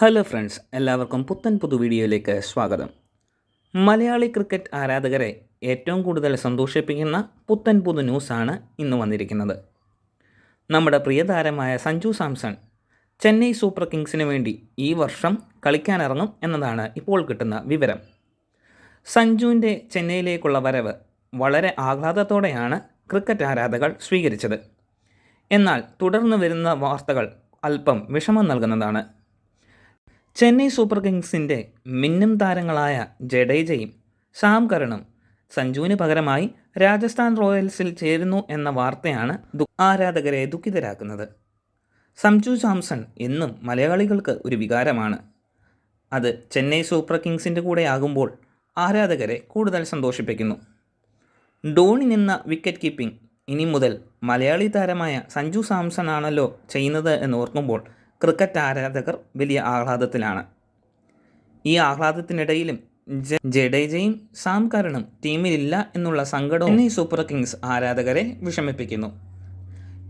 Hello friends എല്ലാവർക്കും പുത്തൻ പുതു വീഡിയോയിലേക്ക് സ്വാഗതം. മലയാളി ക്രിക്കറ്റ് ആരാധകരെ ഏറ്റവും കൂടുതൽ സന്തോഷിപ്പിക്കുന്ന പുത്തൻ പുതു ന്യൂസാണ് ഇന്ന് വന്നിരിക്കുന്നത്. നമ്മുടെ പ്രിയതാരമായ സഞ്ജു സാംസൺ ചെന്നൈ സൂപ്പർ കിങ്സിന് വേണ്ടി ഈ വർഷം കളിക്കാനിറങ്ങും എന്നതാണ് ഇപ്പോൾ കിട്ടുന്ന വിവരം. സഞ്ജുവിന്റെ ചെന്നൈയിലേക്കുള്ള വരവ് വളരെ ആഹ്ലാദത്തോടെയാണ് ക്രിക്കറ്റ് ആരാധകർ സ്വീകരിച്ചത്. എന്നാൽ തുടർന്ന് വരുന്ന വാർത്തകൾ അല്പം വിഷമം നൽകുന്നതാണ്. ചെന്നൈ സൂപ്പർ കിങ്സിന്റെ മിന്നും താരങ്ങളായ ജഡേജയും സാം കരണും സഞ്ജുവിന് പകരമായി രാജസ്ഥാൻ റോയൽസിൽ ചേരുന്നു എന്ന വാർത്തയാണ് ആരാധകരെ ദുഃഖിതരാക്കുന്നത്. സഞ്ജു സാംസൺ എന്നും മലയാളികൾക്ക് ഒരു വികാരമാണ്. അത് ചെന്നൈ സൂപ്പർ കിങ്സിന്റെ കൂടെ ആകുമ്പോൾ ആരാധകരെ കൂടുതൽ സന്തോഷിപ്പിക്കുന്നു. ഡോണി നിന്ന വിക്കറ്റ് കീപ്പിംഗ് ഇനി മുതൽ മലയാളി താരമായ സഞ്ജു സാംസൺ ആണല്ലോ ചെയ്യുന്നത് എന്ന് ഓർക്കുമ്പോൾ ക്രിക്കറ്റ് ആരാധകർ വലിയ ആഹ്ലാദത്തിലാണ്. ഈ ആഹ്ലാദത്തിനിടയിലും ജഡേജയും സാം കരണും ടീമിലില്ല എന്നുള്ള സങ്കടവും ചെന്നൈ സൂപ്പർ കിങ്സ് ആരാധകരെ വിഷമിപ്പിക്കുന്നു.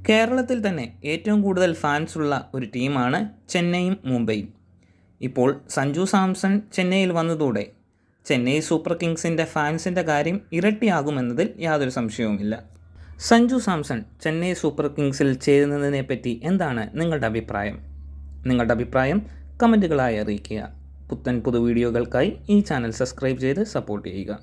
കേരളത്തിൽ തന്നെ ഏറ്റവും കൂടുതൽ ഫാൻസ് ഉള്ള ഒരു ടീമാണ് ചെന്നൈയും മുംബൈയും. ഇപ്പോൾ സഞ്ജു സാംസൺ ചെന്നൈയിൽ വന്നതോടെ ചെന്നൈ സൂപ്പർ കിങ്സിന്റെ ഫാൻസിന്റെ കാര്യം ഇരട്ടിയാകുമെന്നതിൽ യാതൊരു സംശയവുമില്ല. സഞ്ജു സാംസൺ ചെന്നൈ സൂപ്പർ കിങ്സിൽ ചേരുന്നതിനെ പറ്റി എന്താണ് നിങ്ങളുടെ അഭിപ്രായം? നിങ്ങളുടെ അഭിപ്രായം കമന്റുകളായി അറിയിക്കുക. പുത്തൻ പുതു വീഡിയോകൾക്കായി ഈ ചാനൽ സബ്സ്ക്രൈബ് ചെയ്ത് സപ്പോർട്ട് ചെയ്യുക.